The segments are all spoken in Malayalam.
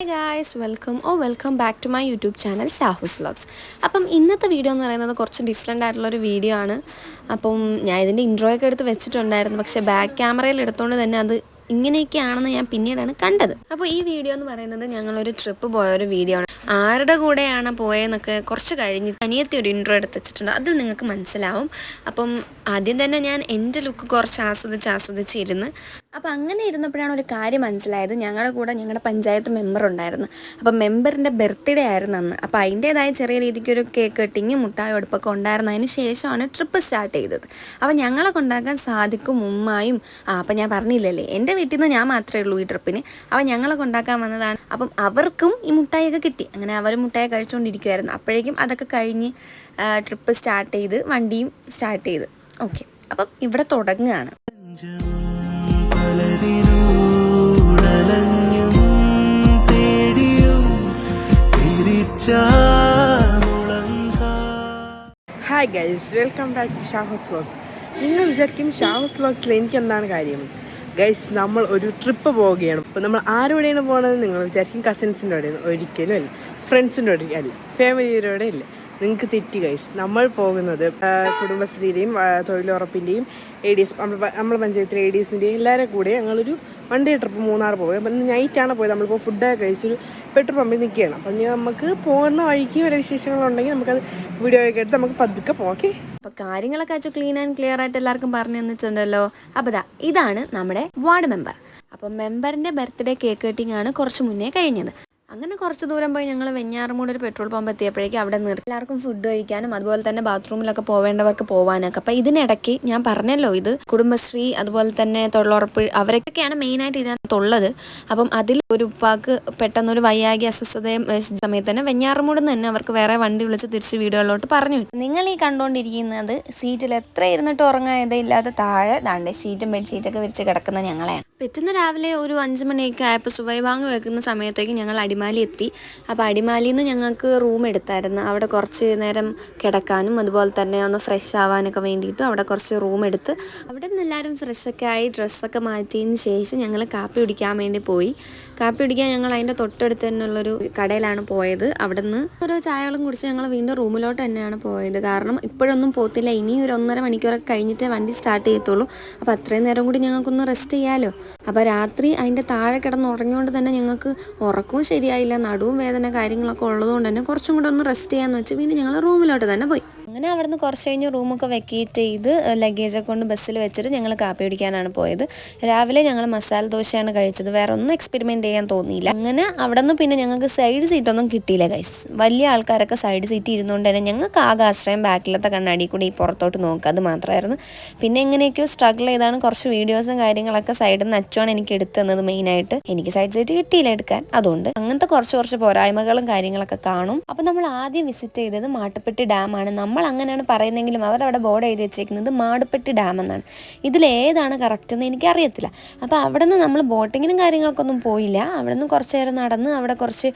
Guys welcome oh welcome back to my YouTube channel Shahus vlogs അപ്പം ഇന്നത്തെ വീഡിയോ എന്ന് പറയുന്നത് കുറച്ച് ഡിഫറെന്റ് ആയിട്ടുള്ളൊരു വീഡിയോ ആണ്. അപ്പം ഞാൻ ഇതിന്റെ ഇൻട്രോ ഒക്കെ എടുത്ത് വെച്ചിട്ടുണ്ടായിരുന്നു. പക്ഷേ ബാക്ക് ക്യാമറയിൽ എടുത്തുകൊണ്ട് തന്നെ അത് ഇങ്ങനെയൊക്കെയാണെന്ന് ഞാൻ പിന്നീടാണ് കണ്ടത്. അപ്പോൾ ഈ വീഡിയോ എന്ന് പറയുന്നത് ഞങ്ങളൊരു ട്രിപ്പ് പോയ ഒരു വീഡിയോ ആണ്. ആരുടെ കൂടെയാണ് പോയതെന്നൊക്കെ കുറച്ച് കഴിഞ്ഞിട്ട് അനിയത്തി ഒരു ഇൻട്രോ എടുത്ത് വെച്ചിട്ടുണ്ട്. അതിൽ നിങ്ങൾക്ക് മനസ്സിലാവും. അപ്പം ആദ്യം തന്നെ ഞാൻ എന്റെ ലുക്ക് കുറച്ച് ആസ്വദിച്ച് ആസ്വദിച്ചിരുന്ന് അപ്പം അങ്ങനെ ഇരുന്നപ്പോഴാണ് ഒരു കാര്യം മനസ്സിലായത്. ഞങ്ങളുടെ കൂടെ ഞങ്ങളുടെ പഞ്ചായത്ത് മെമ്പർ ഉണ്ടായിരുന്നു. അപ്പം മെമ്പറിന്റെ ബർത്ത്ഡേ ആയിരുന്നു അന്ന്. അപ്പോൾ അതിന്റേതായ ചെറിയ രീതിക്ക് ഒരു കേക്ക് കട്ടിങ് മുട്ടായ ഉടുപ്പൊക്കെ ഉണ്ടായിരുന്നതിന് ശേഷമാണ് ട്രിപ്പ് സ്റ്റാർട്ട് ചെയ്തത്. അപ്പോൾ ഞങ്ങളെ കൊണ്ടാക്കാൻ സാധിക്കും ഉമ്മായും ആ അപ്പം ഞാൻ പറഞ്ഞില്ലല്ലേ? എന്റെ വീട്ടിൽ നിന്ന് ഞാൻ മാത്രമേ ഉള്ളൂ ഈ ട്രിപ്പിന് അപ്പോൾ ഞങ്ങളെ കൊണ്ടാക്കാൻ വന്നതാണ്. അപ്പം അവർക്കും ഈ മുട്ടായൊക്കെ കിട്ടി. അങ്ങനെ അവർ മുട്ടായി കഴിച്ചുകൊണ്ടിരിക്കുമായിരുന്നു അപ്പോഴേക്കും അതൊക്കെ കഴിഞ്ഞ് ട്രിപ്പ് സ്റ്റാർട്ട് ചെയ്ത് വണ്ടിയും സ്റ്റാർട്ട് ചെയ്ത്. ഓക്കെ അപ്പം ഇവിടെ തുടങ്ങുകയാണ്. തേടിയും തിരിച്ചാമുളങ്കാ hi guys welcome back to Shahos vlogs നിങ്ങൾ വിചാരിക്കും ഷാഹോസ് വ്ലോഗ്സിൽ എനിക്ക് എന്താണ് കാര്യം? ഗൈസ് നമ്മൾ ഒരു ട്രിപ്പ് പോവുകയാണ്. അപ്പോൾ നമ്മൾ ആരോടെയാണ് പോകുന്നത് നിങ്ങൾ വിചാരിക്കും കസിൻസിന്റെ കൂടെയാണ് ഒരിക്കലും അല്ല. ഫ്രണ്ട്സിന്റെ അല്ല ഫാമിലിയുടെ കൂടെ ഇല്ല നിങ്ങൾക്ക് തെറ്റി ഗൈസ് നമ്മൾ പോകുന്നത് കുടുംബശ്രീയുടെയും തൊഴിലുറപ്പിന്റെയും എ ഡി എസ് നമ്മുടെ പഞ്ചായത്തിലെ എ ഡി എസിന്റെയും എല്ലാവരും കൂടെ ഞങ്ങളൊരു വൺ ഡേ ട്രിപ്പ് മൂന്നാർ പോകും അപ്പം നൈറ്റാണ് പോയത്. നമ്മളിപ്പോൾ ഫുഡൊക്കെ കഴിച്ചൊരു പെട്രോൾ പമ്പിൽ നിൽക്കുകയാണ്. അപ്പം നമുക്ക് പോകുന്ന വഴിക്ക് വല്ല വിശേഷങ്ങളുണ്ടെങ്കിൽ നമുക്കത് വീഡിയോ ഒക്കെ എടുത്ത് നമുക്ക് പതുക്കെ പോക്കി അപ്പോൾ അപ്പൊ കാര്യങ്ങളൊക്കെ അച്ചു ക്ലീൻ ആൻഡ് ക്ലിയർ ആയിട്ട് എല്ലാവർക്കും പറഞ്ഞു തന്നിട്ടുണ്ടല്ലോ. അപ്പൊ ദാ ഇതാണ് നമ്മുടെ വാർഡ് മെമ്പർ അപ്പം മെമ്പറിന്റെ ബർത്ത്ഡേ കേക്ക് കട്ടിംഗ് ആണ് കുറച്ച് മുന്നേ കഴിഞ്ഞത്. അങ്ങനെ കുറച്ച് ദൂരം പോയി ഞങ്ങൾ വെഞ്ഞാറമൂട് ഒരു പെട്രോൾ പമ്പ് എത്തിയപ്പോഴേക്കും അവിടെ നിർത്തി. എല്ലാവർക്കും ഫുഡ് കഴിക്കാനും അതുപോലെ തന്നെ ബാത്റൂമിലൊക്കെ പോവേണ്ടവർക്ക് പോവാനൊക്കെ. അപ്പം ഇതിനിടയ്ക്ക് ഞാൻ പറഞ്ഞല്ലോ ഇത് കുടുംബശ്രീ അതുപോലെ തന്നെ തൊഴിലുറപ്പ് അവരൊക്കെയാണ് മെയിനായിട്ട് ഇതിനകത്തുള്ളത് അപ്പം അതിൽ ഒരു ഉപ്പാക്ക് പെട്ടെന്നൊരു വയ്യാകി അസ്വസ്ഥതയും സമയത്ത് തന്നെ വെഞ്ഞാറമൂട് തന്നെ അവർക്ക് വേറെ വണ്ടി വിളിച്ച് തിരിച്ച് വീടുകളിലോട്ട് പറഞ്ഞു നിങ്ങൾ ഈ കണ്ടുകൊണ്ടിരിക്കുന്നത് സീറ്റിൽ എത്ര ഇരുന്നിട്ട് ഉറങ്ങായതില്ലാതെ താഴെ ദാണ്ട് ഷീറ്റും ബെഡ്ഷീറ്റൊക്കെ വിരിച്ച് കിടക്കുന്ന ഞങ്ങളെയാണ്. പെറ്റുന്ന രാവിലെ ഒരു അഞ്ച് മണിയൊക്കെ ആയപ്പോൾ ബാങ്ക് വെക്കുന്ന സമയത്തേക്ക് ഞങ്ങൾ അടിമാലി എത്തി അപ്പോൾ അടിമാലിയിൽ നിന്ന് ഞങ്ങൾക്ക് റൂം എടുത്തായിരുന്നു. അവിടെ കുറച്ച് നേരം കിടക്കാനും അതുപോലെ തന്നെ ഒന്ന് ഫ്രഷ് ആവാനൊക്കെ വേണ്ടിയിട്ടും അവിടെ കുറച്ച് റൂം എടുത്ത് അവിടെ നിന്ന് എല്ലാവരും ഫ്രഷൊക്കെ ആയി ഡ്രസ്സൊക്കെ മാറ്റിയതിന് ശേഷം ഞങ്ങൾ കാപ്പി കുടിക്കാൻ വേണ്ടി പോയി. കാപ്പി കുടിക്കാൻ ഞങ്ങൾ അതിന്റെ തൊട്ടടുത്ത് തന്നെയുള്ളൊരു കടയിലാണ് പോയത്. അവിടെ നിന്ന് ഓരോ ചായകളും കുടിച്ച് ഞങ്ങൾ വീണ്ടും റൂമിലോട്ട് തന്നെയാണ് പോയത്. കാരണം ഇപ്പോഴൊന്നും പോത്തില്ല ഇനി ഒരു ഒന്നര മണിക്കൂറൊക്കെ കഴിഞ്ഞിട്ടേ വണ്ടി സ്റ്റാർട്ട് ചെയ്യത്തുള്ളൂ. അപ്പോൾ അത്രയും നേരം കൂടി ഞങ്ങൾക്കൊന്ന് റെസ്റ്റ് ചെയ്യാമല്ലോ അപ്പോൾ രാത്രി അതിന്റെ താഴെ കിടന്ന് ഉറങ്ങിയോണ്ട് തന്നെ ഞങ്ങൾക്ക് ഉറക്കവും ശരിയായില്ല നടുവും വേദന കാര്യങ്ങളൊക്കെ ഉള്ളതുകൊണ്ട് തന്നെ കുറച്ചും കൂടെ ഒന്ന് റെസ്റ്റ് ചെയ്യാന്ന് വെച്ച് വീണ്ടും ഞങ്ങൾ റൂമിലോട്ട് തന്നെ പോയി. അങ്ങനെ അവിടുന്ന് കുറച്ച് കഴിഞ്ഞ് റൂമൊക്കെ വെക്കേറ്റ് ചെയ്ത് ലഗേജൊക്കെ കൊണ്ട് ബസ്സിൽ വെച്ചിട്ട് ഞങ്ങൾ കാപ്പി പിടിക്കാനാണ് പോയത്. രാവിലെ ഞങ്ങൾ മസാല ദോശയാണ് കഴിച്ചത്. വേറെ ഒന്നും എക്സ്പെരിമെന്റ് ചെയ്യാൻ തോന്നിയില്ല. അങ്ങനെ അവിടെ നിന്ന് പിന്നെ ഞങ്ങൾക്ക് സൈഡ് സീറ്റൊന്നും കിട്ടിയില്ല ഗൈസ് വലിയ ആൾക്കാരൊക്കെ സൈഡ് സീറ്റ് ഇരുന്നുകൊണ്ട് തന്നെ ഞങ്ങൾക്ക് ആകെ ആശ്രയം ബാക്കിലത്തെ കണ്ണാടി കൂടി ഈ പുറത്തോട്ട് നോക്കുക. അത് മാത്രമായിരുന്നു. പിന്നെ എങ്ങനെയൊക്കെയോ സ്ട്രഗിൾ ചെയ്താണ്. കുറച്ച് വീഡിയോസും കാര്യങ്ങളൊക്കെ സൈഡിൽ നിന്ന് അച്ചുവാണ് എനിക്ക് എടുത്തു തന്നത് മെയിനായിട്ട് എനിക്ക് സൈഡ് സീറ്റ് കിട്ടിയില്ല എടുക്കാൻ. അതുകൊണ്ട് അങ്ങനത്തെ കുറച്ച് കുറച്ച് പോരായ്മകളും കാര്യങ്ങളൊക്കെ കാണും. അപ്പം നമ്മൾ ആദ്യം വിസിറ്റ് ചെയ്തത് മാട്ടുപ്പെട്ടി ഡാമാണ് നമ്മൾ അങ്ങനെയാണ് പറയുന്നതെങ്കിലും അവരവിടെ ബോർഡ് എഴുതി വെച്ചേക്കുന്നത് മാടുപ്പെട്ടി ഡാം എന്നാണ്. ഇതിലേതാണ് കറക്റ്റ് എന്ന് എനിക്കറിയത്തില്ല. അപ്പോൾ അവിടെ നിന്ന് നമ്മൾ ബോട്ടിങ്ങിനും കാര്യങ്ങൾക്കൊന്നും പോയില്ല. അവിടെ നിന്ന് കുറച്ച് നേരം നടന്ന് അവിടെ കുറച്ച്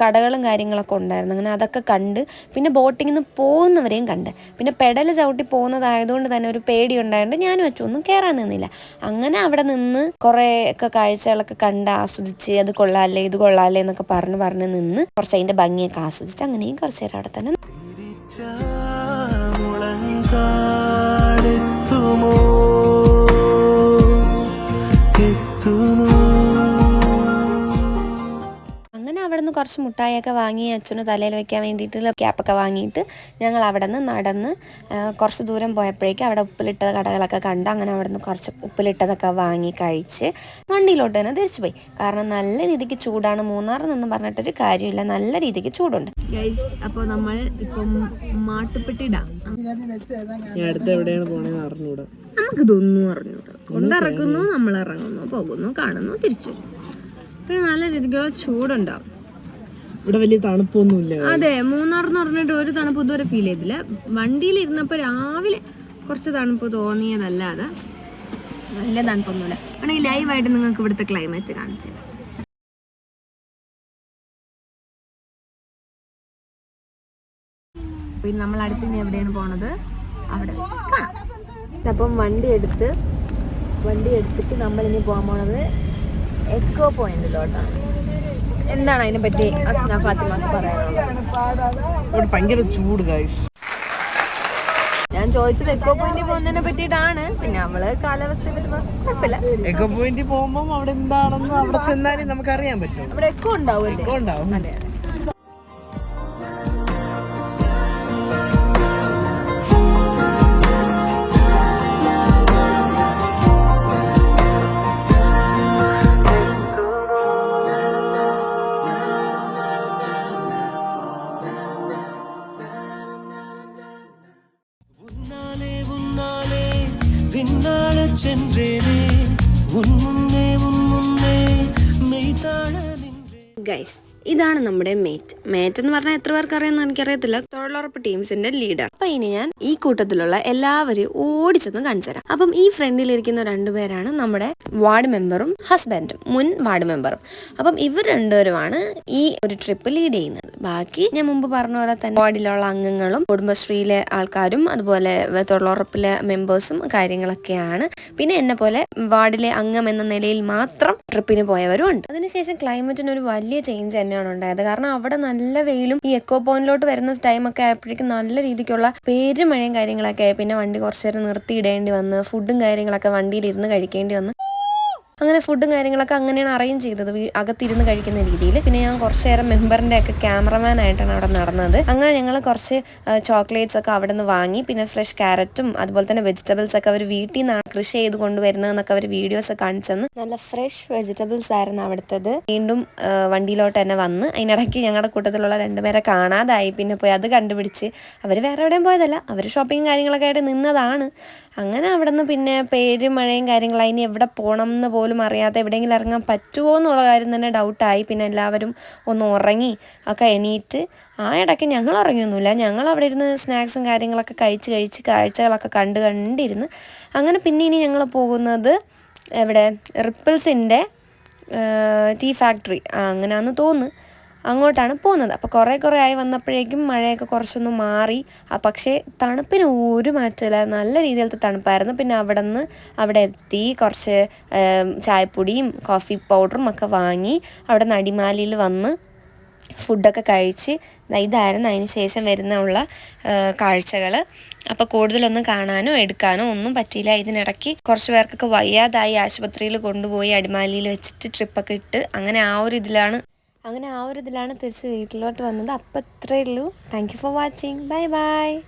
കടകളും കാര്യങ്ങളൊക്കെ ഉണ്ടായിരുന്നു. അങ്ങനെ അതൊക്കെ കണ്ട് പിന്നെ ബോട്ടിങ്ങിൽ നിന്ന് പോകുന്നവരെയും കണ്ട്. പിന്നെ പെടൽ ചവിട്ടി പോകുന്നതായതുകൊണ്ട് തന്നെ ഒരു പേടി ഉണ്ടായതുകൊണ്ട് ഞാൻ വെച്ചു ഒന്നും കയറാൻ നിന്നില്ല. അങ്ങനെ അവിടെ നിന്ന് കുറേ ഒക്കെ കാഴ്ചകളൊക്കെ കണ്ട് ആസ്വദിച്ച് അത് കൊള്ളാല്ലേ ഇത് കൊള്ളാല്ലേ എന്നൊക്കെ പറഞ്ഞ് പറഞ്ഞ് നിന്ന് കുറച്ച് അതിന്റെ ഭംഗിയൊക്കെ ആസ്വദിച്ച് അങ്ങനെയും കുറച്ച് നേരം അവിടെ തന്നെ തിരിച്ചാമുളങ്കാടെത്തുമോ എത്തുമോ? അങ്ങനെ അവിടെ നിന്ന് കുറച്ച് മുട്ടായൊക്കെ വാങ്ങി അച്ഛന് തലയിൽ വെക്കാൻ വേണ്ടിയിട്ടുള്ള ക്യാപ്പൊക്കെ വാങ്ങിയിട്ട് ഞങ്ങൾ അവിടെ നിന്ന് നടന്ന് കുറച്ച് ദൂരം പോയപ്പോഴേക്കും അവിടെ ഉപ്പിലിട്ട കടകളൊക്കെ കണ്ട് അങ്ങനെ അവിടെ നിന്ന് കുറച്ച് ഉപ്പിലിട്ടതൊക്കെ വാങ്ങി കഴിച്ച് വണ്ടിയിലോട്ട് തന്നെ തിരിച്ചു പോയി. കാരണം നല്ല രീതിക്ക് ചൂടാണ് മൂന്നാർ എന്നൊന്നും പറഞ്ഞിട്ടൊരു കാര്യമില്ല. നല്ല രീതിക്ക് ചൂടുണ്ട്. അപ്പോൾ നമ്മൾ ഇപ്പം മാട്ടുപ്പെട്ടി ഡാം അടുത്ത് എവിടെയാണ് പോണേന്ന് അറിഞ്ഞൂടാ. നമുക്കിതൊന്നും അറിഞ്ഞൂടാ. കൊണ്ടിറക്കുന്നു നമ്മൾ ഇറങ്ങുന്നു പോകുന്നു കാണുന്നു തിരിച്ചു. പിന്നെ നല്ല രീതിക്കുള്ള ചൂടുണ്ടാവും. ഇവിടെ വലിയ തണുപ്പൊന്നുമില്ല. അതെ മൂന്നാർന്ന് പറഞ്ഞിട്ട് ഒരു തണുപ്പ് ഇതുവരെ ഫീൽ ചെയ്തില്ല. വണ്ടിയിൽ ഇരുന്നപ്പോൾ രാവിലെ കുറച്ച് തണുപ്പ് തോന്നിയതല്ലാതെ നല്ല തണുപ്പൊന്നുമില്ല. ആണെങ്കിൽ ലൈവായിട്ട് നിങ്ങൾക്ക് ഇവിടുത്തെ ക്ലൈമറ്റ് കാണിച്ചു പിന്നെ നമ്മൾ അടുത്ത് ഇനി എവിടെയാണ് പോണത്? അവിടെ കാണാം. അപ്പം വണ്ടി എടുത്ത് വണ്ടി എടുത്തിട്ട് നമ്മൾ ഇനി പോകാൻ പോണത് എക്കോ പോയിന്റിലോട്ടാണ് എന്താണ് അതിനെ പറ്റി അസ്ന ഫാത്തിമ പറയാനുള്ളത്? ഭയങ്കര ചൂട് ഗൈസ് ഞാൻ ചോദിച്ചത് എക്കോ പോയിന്റ് പോകുന്നതിനെ പറ്റിയിട്ടാണ്. പിന്നെ നമ്മൾ കാലാവസ്ഥയെ പറ്റി കുഴപ്പമില്ല. എക്കോ പോയിന്റ് പോകുമ്പോൾ അവിടെ എന്താണെന്ന് അവിടെ ചെന്നാലും നമുക്ക് അറിയാൻ പറ്റും അവിടെ എക്കോ ഉണ്ടാവും എക്കോ ഉണ്ടാവും. അതെ അതെ. விண்ணாளச் சென்றேனே உன் முன்னே உன் முன்னே மெய்தாழ நின்றே ഗൈസ് ഇതാണ് നമ്മുടെ മേറ്റ് മേറ്റ് എന്ന് പറഞ്ഞാൽ എത്ര പേർക്ക് അറിയാമെന്ന് എനിക്കറിയത്തില്ല തൊഴിലുറപ്പ് ടീംസിന്റെ ലീഡർ അപ്പൊ ഇനി ഞാൻ ഈ കൂട്ടത്തിലുള്ള എല്ലാവരെയും ഓടിച്ചൊന്ന് കാണിച്ചു തരാം. അപ്പം ഈ ഫ്രണ്ടിലിരിക്കുന്ന രണ്ടുപേരാണ് നമ്മുടെ വാർഡ് മെമ്പറും ഹസ്ബൻഡും മുൻ വാർഡ് മെമ്പറും. അപ്പം ഇവർ രണ്ടുപേരുമാണ് ഈ ഒരു ട്രിപ്പ് ലീഡ് ചെയ്യുന്നത്. ബാക്കി ഞാൻ മുമ്പ് പറഞ്ഞ പോലെ തന്നെ വാർഡിലുള്ള അംഗങ്ങളും കുടുംബശ്രീയിലെ ആൾക്കാരും അതുപോലെ തൊഴിലുറപ്പിലെ മെമ്പേഴ്സും കാര്യങ്ങളൊക്കെയാണ്. പിന്നെ എന്നെ പോലെ വാർഡിലെ അംഗം എന്ന നിലയിൽ മാത്രം ട്രിപ്പിന് പോയവരും ഉണ്ട്. അതിനുശേഷം ക്ലൈമറ്റിന് ഒരു വലിയ ചേഞ്ച് തന്നെയാണ് ഉണ്ടായത്. കാരണം അവിടെ നല്ല വെയിലും ഈ എക്കോ പോയിന്റിലോട്ട് വരുന്ന ടൈമൊക്കെ ആയപ്പോഴേക്കും നല്ല രീതിക്കുള്ള പേരുമഴയും കാര്യങ്ങളൊക്കെ ആയി. പിന്നെ വണ്ടി കുറച്ചു നേരം നിർത്തിയിടേണ്ടി വന്ന് ഫുഡും കാര്യങ്ങളൊക്കെ വണ്ടിയിൽ ഇരുന്ന് കഴിക്കേണ്ടി വന്ന്. അങ്ങനെ ഫുഡും കാര്യങ്ങളൊക്കെ അങ്ങനെയാണ് അറേഞ്ച് ചെയ്തത്. അകത്തിരുന്ന് കഴിക്കുന്ന രീതിയിൽ. പിന്നെ ഞാൻ കുറച്ച് നേരം മെമ്പറിന്റെ ഒക്കെ ക്യാമറമാൻ ആയിട്ടാണ് അവിടെ നടന്നത്. അങ്ങനെ ഞങ്ങൾ കുറച്ച് ചോക്ലേറ്റ്സ് ഒക്കെ അവിടെ നിന്ന് വാങ്ങി. പിന്നെ ഫ്രഷ് ക്യാരറ്റും അതുപോലെ തന്നെ വെജിറ്റബിൾസ് ഒക്കെ അവർ വീട്ടിൽ നിന്നാണ് കൃഷി ചെയ്ത് കൊണ്ടുവരുന്നതെന്നൊക്കെ അവർ വീഡിയോസ് ഒക്കെ കാണിച്ചെന്ന് നല്ല ഫ്രഷ് വെജിറ്റബിൾസ് ആയിരുന്നു അവിടുത്തത്. വീണ്ടും വണ്ടിയിലോട്ട് തന്നെ വന്ന്. അതിനിടയ്ക്ക് ഞങ്ങളുടെ കൂട്ടത്തിലുള്ള രണ്ടുപേരെ കാണാതായി. പിന്നെ പോയി അത് കണ്ടുപിടിച്ച് അവർ വേറെ എവിടെയും പോയതല്ല. അവർ ഷോപ്പിംഗ് കാര്യങ്ങളൊക്കെ ആയിട്ട് നിന്നതാണ്. അങ്ങനെ അവിടെ നിന്ന് പിന്നെ പേര് മഴയും കാര്യങ്ങളും അതിന് എവിടെ പോകണം എന്ന് പോലും അറിയാതെ എവിടെയെങ്കിലും ഇറങ്ങാൻ പറ്റുമോ എന്നുള്ള കാര്യം തന്നെ ഡൗട്ടായി പിന്നെ എല്ലാവരും ഒന്ന് ഉറങ്ങി ഒക്കെ എണീറ്റ് ആ ഇടയ്ക്ക് ഞങ്ങൾ ഉറങ്ങിയൊന്നുമില്ല. ഞങ്ങൾ അവിടെ ഇരുന്ന് സ്നാക്സും കാര്യങ്ങളൊക്കെ കഴിച്ച് കഴിച്ച് കാഴ്ചകളൊക്കെ കണ്ട് കണ്ടിരുന്ന് അങ്ങനെ പിന്നെ ഇനി ഞങ്ങൾ പോകുന്നത് എവിടെ? റിപ്പിൾസിന്റെ ടീ ഫാക്ടറി അങ്ങനെയാണെന്ന് തോന്നുന്നു. അങ്ങോട്ടാണ് പോകുന്നത്. അപ്പോൾ കുറേ കുറേ ആയി വന്നപ്പോഴേക്കും മഴയൊക്കെ കുറച്ചൊന്ന് മാറി. പക്ഷേ തണുപ്പിന് ഒരു മാറ്റമില്ല. നല്ല രീതിയിലത്തെ തണുപ്പായിരുന്നു. പിന്നെ അവിടെ നിന്ന് അവിടെ എത്തി കുറച്ച് ചായപ്പൊടിയും കോഫി പൗഡറും ഒക്കെ വാങ്ങി അവിടെ അടിമാലിയിൽ വന്ന് ഫുഡൊക്കെ കഴിച്ച് ഇതായിരുന്നു അതിന് ശേഷം വരുന്നുള്ള കാഴ്ചകൾ അപ്പോൾ കൂടുതലൊന്നും കാണാനോ എടുക്കാനോ ഒന്നും പറ്റിയില്ല. ഇതിനിടയ്ക്ക് കുറച്ച് പേർക്കൊക്കെ വയ്യാതായി ആശുപത്രിയിൽ കൊണ്ടുപോയി അടിമാലിയിൽ വെച്ചിട്ട് ട്രിപ്പൊക്കെ ഇട്ട് അങ്ങനെ ആ ഒരു ഇതിലാണ് അങ്ങനെ ആ ഒരു ഇതിലാണ് തിരിച്ച് വീട്ടിലോട്ട് വന്നത്. അപ്പം ഇത്രയേ ഉള്ളൂ. Thank you for watching bye bye